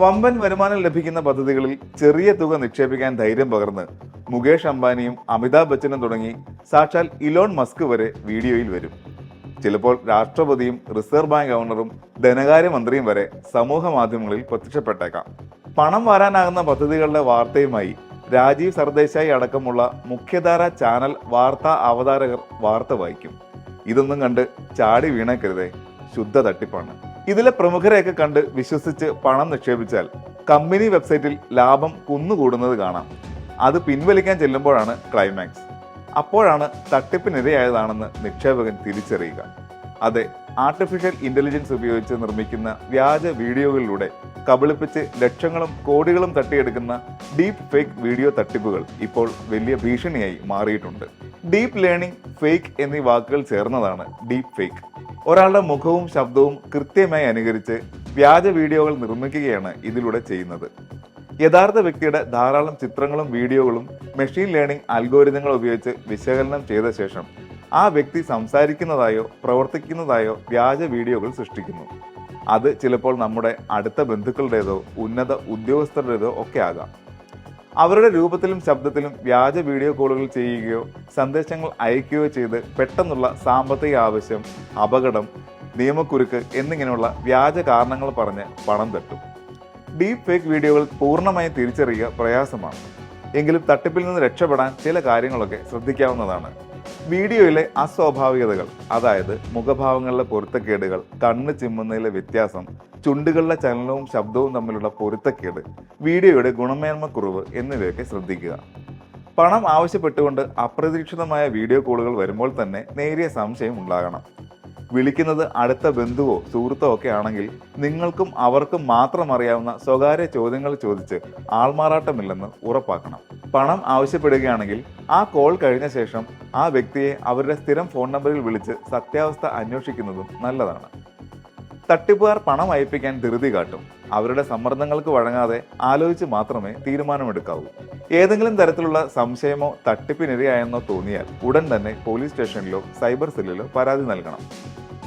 വമ്പൻ വരുമാനം ലഭിക്കുന്ന പദ്ധതികളിൽ ചെറിയ തുക നിക്ഷേപിക്കാൻ ധൈര്യം പകർന്ന് മുകേഷ് അംബാനിയും അമിതാഭ് ബച്ചനും തുടങ്ങി സാക്ഷാൽ ഇലോൺ മസ്ക് വരെ വീഡിയോയിൽ വരും. ചിലപ്പോൾ രാഷ്ട്രപതിയും റിസർവ് ബാങ്ക് ഗവർണറും ധനകാര്യമന്ത്രിയും വരെ സമൂഹ മാധ്യമങ്ങളിൽ പ്രത്യക്ഷപ്പെട്ടേക്കാം. പണം വരാനാകുന്ന പദ്ധതികളുടെ വാർത്തയുമായി രാജീവ് സർദേശായി അടക്കമുള്ള മുഖ്യധാര ചാനൽ വാർത്താ അവതാരകർ വാർത്ത വായിക്കും. ഇതൊന്നും കണ്ട് ചാടി വീണേക്കരുതേ. ശുദ്ധ തട്ടിപ്പാണ്. ഇതിലെ പ്രമുഖരെയൊക്കെ കണ്ട് വിശ്വസിച്ച് പണം നിക്ഷേപിച്ചാൽ കമ്പനി വെബ്സൈറ്റിൽ ലാഭം കുന്നുകൂടുന്നത് കാണാം. അത് പിൻവലിക്കാൻ ചെല്ലുമ്പോഴാണ് ക്ലൈമാക്സ്. അപ്പോഴാണ് തട്ടിപ്പിനിരയായതാണെന്ന് നിക്ഷേപകൻ തിരിച്ചറിയുക. അതെ ആർട്ടിഫിഷ്യൽ ഇന്റലിജൻസ് ഉപയോഗിച്ച് നിർമ്മിക്കുന്ന വ്യാജ വീഡിയോകളിലൂടെ കബളിപ്പിച്ച് ലക്ഷങ്ങളും കോടികളും തട്ടിയെടുക്കുന്ന ഡീപ്പ് ഫേക്ക് വീഡിയോ തട്ടിപ്പുകൾ ഇപ്പോൾ വലിയ ഭീഷണിയായി മാറിയിട്ടുണ്ട്. ഡീപ്പ് ലേണിംഗ് ഫേക്ക് എന്നീ വാക്കുകൾ ചേർന്നതാണ് ഡീപ്പ് ഫേക്ക് ഒരാളുടെ മുഖവും ശബ്ദവും കൃത്യമായി അനുകരിച്ച് വ്യാജ വീഡിയോകൾ നിർമ്മിക്കുകയാണ് ഇതിലൂടെ ചെയ്യുന്നത്. യഥാർത്ഥ വ്യക്തിയുടെ ധാരാളം ചിത്രങ്ങളും വീഡിയോകളും മെഷീൻ ലേണിംഗ് അൽഗോരിതങ്ങൾ ഉപയോഗിച്ച് വിശകലനം ചെയ്ത ശേഷം ആ വ്യക്തി സംസാരിക്കുന്നതായോ പ്രവർത്തിക്കുന്നതായോ വ്യാജ വീഡിയോകൾ സൃഷ്ടിക്കുന്നു. അത് ചിലപ്പോൾ നമ്മുടെ അടുത്ത ബന്ധുക്കളുടേതോ ഉന്നത ഉദ്യോഗസ്ഥരുടേതോ ഒക്കെ ആകാം. അവരുടെ രൂപത്തിലും ശബ്ദത്തിലും വ്യാജ വീഡിയോ കോളുകൾ ചെയ്യുകയോ സന്ദേശങ്ങൾ അയക്കുകയോ ചെയ്ത് പെട്ടെന്നുള്ള സാമ്പത്തിക ആവശ്യം അപകടം നിയമക്കുരുക്ക് എന്നിങ്ങനെയുള്ള വ്യാജ കാരണങ്ങൾ പറഞ്ഞ് പണം തട്ടും. ഡീപ് ഫേക്ക് വീഡിയോകൾ പൂർണമായും തിരിച്ചറിയുക പ്രയാസമാണ്. എങ്കിലും തട്ടിപ്പിൽ നിന്ന് രക്ഷപ്പെടാൻ ചില കാര്യങ്ങളൊക്കെ ശ്രദ്ധിക്കാവുന്നതാണ്. വീഡിയോയിലെ അസ്വാഭാവികതകൾ അതായത് മുഖഭാവങ്ങളിലെ പൊരുത്തക്കേടുകൾ കണ്ണ് ചിമ്മുന്നതിലെ വ്യത്യാസം ചുണ്ടുകളിലെ ചലനവും ശബ്ദവും തമ്മിലുള്ള പൊരുത്തക്കേട് വീഡിയോയുടെ ഗുണമേന്മക്കുറവ് എന്നിവയൊക്കെ ശ്രദ്ധിക്കുക. പണം ആവശ്യപ്പെട്ടുകൊണ്ട് അപ്രതീക്ഷിതമായ വീഡിയോ കോളുകൾ വരുമ്പോൾ തന്നെ നേരിയ സംശയം ഉണ്ടാകണം. വിളിക്കുന്നത് അടുത്ത ബന്ധുവോ സുഹൃത്തോ ഒക്കെ ആണെങ്കിൽ നിങ്ങൾക്കും അവർക്കും മാത്രം അറിയാവുന്ന സ്വകാര്യ ചോദ്യങ്ങൾ ചോദിച്ച് ആൾമാറാട്ടമില്ലെന്ന് ഉറപ്പാക്കണം. പണം ആവശ്യപ്പെടുകയാണെങ്കിൽ ആ കോൾ കഴിഞ്ഞ ശേഷം ആ വ്യക്തിയെ അവരുടെ സ്ഥിരം ഫോൺ നമ്പറിൽ വിളിച്ച് സത്യാവസ്ഥ അന്വേഷിക്കുന്നതും നല്ലതാണ്. തട്ടിപ്പുകാർ പണം അയപ്പിക്കാൻ ധൃതി കാട്ടും. അവരുടെ സമ്മർദ്ദങ്ങൾക്ക് വഴങ്ങാതെ ആലോചിച്ച് മാത്രമേ തീരുമാനമെടുക്കാവൂ. ഏതെങ്കിലും തരത്തിലുള്ള സംശയമോ തട്ടിപ്പിനിരയായെന്നോ തോന്നിയാൽ ഉടൻ തന്നെ പോലീസ് സ്റ്റേഷനിലോ സൈബർ സെല്ലിലോ പരാതി നൽകണം.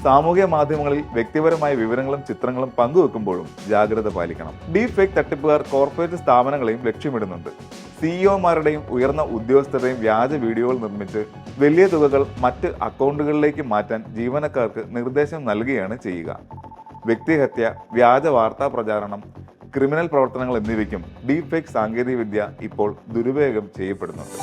സാമൂഹ്യ മാധ്യമങ്ങളിൽ വ്യക്തിപരമായ വിവരങ്ങളും ചിത്രങ്ങളും പങ്കുവെക്കുമ്പോഴും ജാഗ്രത പാലിക്കണം. ഡീപ് ഫേക്ക് തട്ടിപ്പുകാർ കോർപ്പറേറ്റ് സ്ഥാപനങ്ങളെയും ലക്ഷ്യമിടുന്നുണ്ട്. സിഇഒമാരുടെയും ഉയർന്ന ഉദ്യോഗസ്ഥരുടെയും വ്യാജ വീഡിയോകൾ നിർമ്മിച്ച് വലിയ തുകകൾ മറ്റ് അക്കൗണ്ടുകളിലേക്ക് മാറ്റാൻ ജീവനക്കാർക്ക് നിർദ്ദേശം നൽകുകയാണ് ചെയ്യുക. വ്യക്തിഹത്യ വ്യാജ വാർത്താ പ്രചാരണം ക്രിമിനൽ പ്രവർത്തനങ്ങൾ എന്നിവയ്ക്കും ഡീപ് ഫേക്ക് സാങ്കേതികവിദ്യ ഇപ്പോൾ ദുരുപയോഗം ചെയ്യപ്പെടുന്നുണ്ട്.